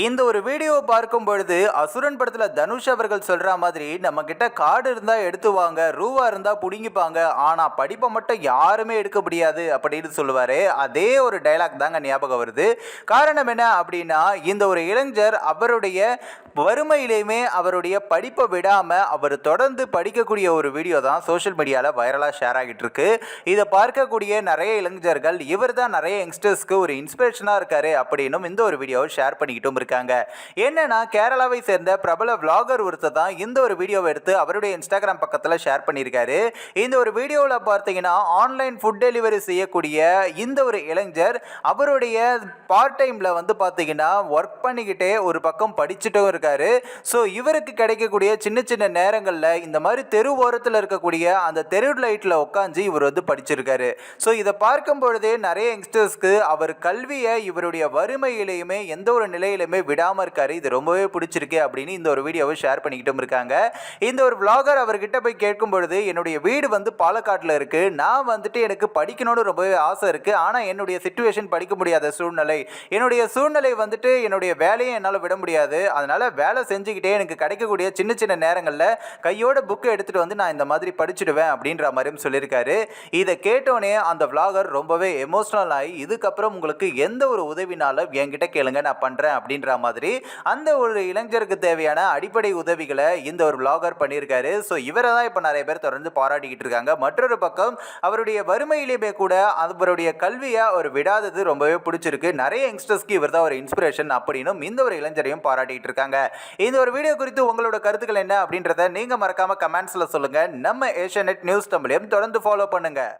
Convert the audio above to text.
இந்த ஒரு வீடியோவை பார்க்கும் பொழுது அசுரன் படத்துல தனுஷ் அவர்கள் சொல்ற மாதிரி நம்ம கிட்ட கார்டு இருந்தா எடுத்து வாங்க ரூவா இருந்தா புடுங்கிப்பாங்க ஆனா படிப்பை மட்டும் யாருமே எடுக்க முடியாது அப்படின்னு சொல்லுவாரு. அதே ஒரு டைலாக் தாங்க ஞாபகம் வருது. காரணம் என்ன அப்படின்னா இந்த ஒரு இளைஞர் அவருடைய வறுமையிலையுமே அவருடைய படிப்பை விடாமல் அவர் தொடர்ந்து படிக்கக்கூடிய ஒரு வீடியோ தான் சோஷியல் மீடியாவில் வைரலாக ஷேர் ஆகிட்டு இருக்கு. இதை பார்க்கக்கூடிய நிறைய இளைஞர்கள் இவர் தான் நிறைய யங்ஸ்டர்ஸ்க்கு ஒரு இன்ஸ்பிரேஷனாக இருக்காரு அப்படின்னும் இந்த ஒரு வீடியோவை ஷேர் பண்ணிக்கிட்டும் இருக்காங்க. என்னன்னா கேரளாவை சேர்ந்த பிரபல விளாகர் ஒருத்தர் தான் இந்த ஒரு வீடியோவை எடுத்து அவருடைய இன்ஸ்டாகிராம் பக்கத்தில் ஷேர் பண்ணியிருக்காரு. இந்த ஒரு வீடியோவில் பார்த்தீங்கன்னா ஆன்லைன் ஃபுட் டெலிவரி செய்யக்கூடிய இந்த ஒரு இளைஞர் அவருடைய பார்ட் டைமில் வந்து பார்த்தீங்கன்னா ஒர்க் பண்ணிக்கிட்டே ஒரு பக்கம் படிச்சுட்டும் இருக்காரு. ஸோ இவருக்கு கிடைக்கக்கூடிய சின்ன சின்ன நேரங்களில் இந்த மாதிரி தெரு ஓரத்தில் இருக்கக்கூடிய அந்த தெரு லைட்டில் உட்காந்து இவர் வந்து படிச்சிருக்காரு. ஸோ இதை பார்க்கும் பொழுதே நிறைய யங்ஸ்டர்ஸ்க்கு அவர் கல்வியை இவருடைய வறுமையிலையுமே எந்த ஒரு நிலையிலுமே விடாமல் இருக்காரு. இது ரொம்பவே பிடிச்சிருக்கு அப்படின்னு இந்த ஒரு வீடியோவை ஷேர் பண்ணிக்கிட்டும் இருக்காங்க. இந்த ஒரு விளாகர் அவர்கிட்ட போய் கேட்கும் பொழுது என்னுடைய வீடு வந்து பாலக்காட்டில் இருக்கு. நான் வந்துட்டு எனக்கு படிக்கணும்னு ரொம்பவே ஆசை இருக்கு. ஆனால் என்னுடைய சுச்சுவேஷன் படிக்க முடியாத சூழ்நிலை. என்னுடைய சூழ்நிலை வந்துட்டு என்னுடைய வேலையை என்னால் விட முடியாது. அதனால வேலை செஞ்சுக்கிட்டே எனக்கு கிடைக்கக்கூடிய சின்ன சின்ன நேரங்களில் கையோட புக்கை எடுத்துகிட்டு வந்து நான் இந்த மாதிரி படிச்சுடுவேன் அப்படின்ற மாதிரியும் சொல்லியிருக்காரு. இதை கேட்டோன்னே அந்த விளாகர் ரொம்பவே எமோஷ்னல் ஆகி இதுக்கப்புறம் உங்களுக்கு எந்த ஒரு உதவினாலும் என்கிட்ட கேளுங்க நான் பண்ணுறேன் அப்படின்ற மாதிரி அந்த ஒரு இளைஞருக்கு தேவையான அடிப்படை உதவிகளை இந்த ஒரு விளாகர் பண்ணியிருக்காரு. ஸோ இவரை தான் இப்போ நிறைய பேர் தொடர்ந்து பாராட்டிக்கிட்டு இருக்காங்க. மற்றொரு பக்கம் அவருடைய வறுமையிலேயுமே கூட அவருடைய கல்வியை அவர் விடாதது ரொம்பவே பிடிச்சிருக்கு. நிறைய யங்ஸ்டர்ஸ்க்கு இவர் தான் ஒரு இன்ஸ்பிரேஷன் அப்படின்னும் இந்த ஒரு இளைஞரையும் பாராட்டிட்டு இருக்காங்க. இந்த ஒரு வீடியோ குறித்து உங்களோட கருத்துக்கள் என்ன அப்படின்றத நீங்கள் மறக்காமல் கமெண்ட்ஸில் சொல்லுங்கள் நம்ம ஏஷியா நியூஸ் தமிழையும் தொடர்ந்து ஃபாலோ பண்ணுங்கள்